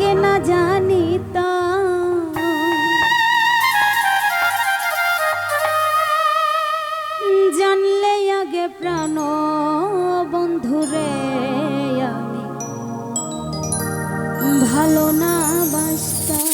আগে না জানিতাম জানলে আগে প্রাণ বন্ধুরে আমি। ভালো না বাসতাম